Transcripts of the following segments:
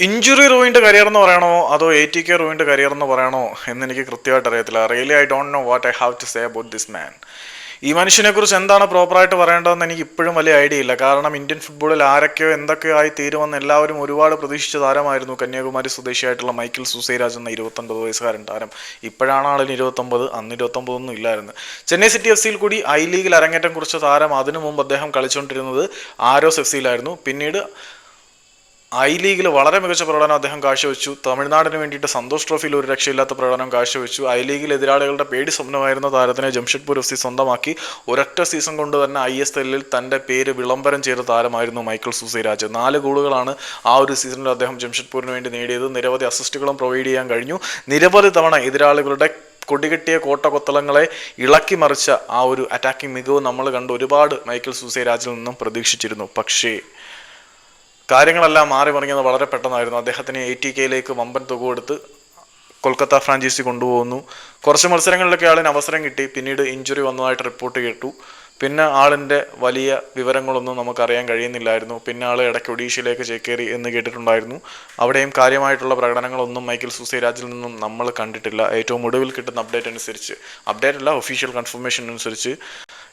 Injury റൂയിന്റെ career എന്ന് പറയണോ? അതോ എ ടി കെ റൂയിന്റെ കരിയർ എന്ന് പറയണോ? എന്ന് എനിക്ക് കൃത്യമായിട്ട് അറിയത്തില്ല. Really I don't know what I have to say about this man ഈ മനുഷ്യനെ കുറിച്ച് എന്താണ് പ്രോപ്പറായിട്ട് പറയേണ്ടതെന്ന് എനിക്ക് ഇപ്പോഴും വലിയ ഐഡിയ ഇല്ല. കാരണം ഇന്ത്യൻ ഫുട്ബോളിൽ ആരൊക്കെയോ എന്തൊക്കെയോ ആയി തീരുമെന്ന് എല്ലാവരും ഒരുപാട് പ്രതീക്ഷിച്ച താരമായിരുന്നു കന്യാകുമാരി സ്വദേശിയായിട്ടുള്ള മൈക്കിൾ സുസൈരാജ് എന്ന ഇരുപത്തൊൻപത് വയസ്സുകാരൻ താരം. ഇപ്പോഴാണ് ആളിന് ഇരുപത്തൊമ്പത് അന്ന് ഇരുപത്തൊമ്പതൊന്നും ഇല്ലായിരുന്നു. ചെന്നൈ സിറ്റി എഫ് സിയിൽ കൂടി ഐ ലീഗിൽ അരങ്ങേറ്റം കുറിച്ച താരം അതിനു മുമ്പ് അദ്ദേഹം കളിച്ചുകൊണ്ടിരുന്നത് ആരോസ് എഫ് സിയിലായിരുന്നു പിന്നീട് ഐ ലീഗിൽ വളരെ മികച്ച പ്രകടനം അദ്ദേഹം കാഴ്ചവെച്ചു. തമിഴ്നാടിന് വേണ്ടിയിട്ട് സന്തോഷ് ട്രോഫിയിൽ ഒരു രക്ഷയില്ലാത്ത പ്രകടനം കാഴ്ചവെച്ചു. ഐ ലീഗിൽ എതിരാളികളുടെ പേടി സ്വപ്നമായിരുന്ന. താരത്തിനെ ജംഷഡ്പൂർ എഫ് സി സ്വന്തമാക്കി. ഒരൊറ്റ സീസൺ കൊണ്ട് തന്നെ ഐ എസ് എല്ലിൽ തന്റെ പേര് വിളംബരം ചെയ്ത താരമായിരുന്നു മൈക്കിൾ സുസൈരാജ്. നാല് ഗോളുകളാണ് ആ ഒരു സീസണിൽ അദ്ദേഹം ജംഷഡ്പൂരിന് വേണ്ടി നേടിയത്. നിരവധി അസിസ്റ്റുകളും പ്രൊവൈഡ് ചെയ്യാൻ കഴിഞ്ഞു. നിരവധി തവണ എതിരാളികളുടെ കൊടികെട്ടിയ കോട്ടകൊത്തളങ്ങളെ ഇളക്കി മറിച്ച ആ ഒരു അറ്റാക്കിംഗ് മികവ് നമ്മൾ കണ്ട് ഒരുപാട് മൈക്കിൾ സുസൈരാജിൽ നിന്നും പ്രതീക്ഷിച്ചിരുന്നു. പക്ഷേ കാര്യങ്ങളെല്ലാം മാറി മറിഞ്ഞത് വളരെ പെട്ടെന്നായിരുന്നു. അദ്ദേഹത്തിന് എ ടി കെയിലേക്ക് വമ്പൻ തുക കൊടുത്ത് കൊൽക്കത്ത ഫ്രാഞ്ചൈസി കൊണ്ടുപോകുന്നു. കുറച്ച് മത്സരങ്ങളിലൊക്കെ ആളിന് അവസരം കിട്ടി. പിന്നീട് ഇഞ്ചുറി വന്നതായിട്ട് റിപ്പോർട്ട് കേട്ടു. പിന്നെ ആളിന്റെ വലിയ വിവരങ്ങളൊന്നും നമുക്കറിയാൻ കഴിയുന്നില്ലായിരുന്നു. പിന്നെ ആൾ ഇടയ്ക്ക് ഒഡീഷയിലേക്ക് ചേക്കേറി എന്ന് കേട്ടിട്ടുണ്ടായിരുന്നു. അവിടെയും കാര്യമായിട്ടുള്ള പ്രകടനങ്ങളൊന്നും മൈക്കിൾ സുസൈരാജിൽ നിന്നും നമ്മൾ കണ്ടിട്ടില്ല. ഏറ്റവും ഒടുവിൽ കിട്ടുന്ന അപ്ഡേറ്റ് അനുസരിച്ച്. അപ്ഡേറ്റ് അല്ല ഒഫീഷ്യൽ കൺഫർമേഷൻ അനുസരിച്ച്.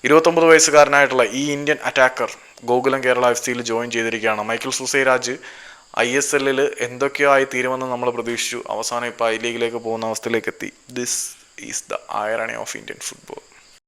ഇരുപത്തൊമ്പത് വയസ്സുകാരനായിട്ടുള്ള ഈ Indian attacker Gokulam Kerala F സിയിൽ ജോയിൻ ചെയ്തിരിക്കുകയാണ്. മൈക്കിൾ സുസൈരാജ് ഐ എസ് എല്ലിൽ എന്തൊക്കെയോ ആയി തീരുമെന്ന് നമ്മൾ പ്രതീക്ഷിച്ചു. അവസാനം ഇപ്പോൾ ഐ ലീഗിലേക്ക് പോകുന്ന അവസ്ഥയിലേക്ക് എത്തി. This is the irony of Indian football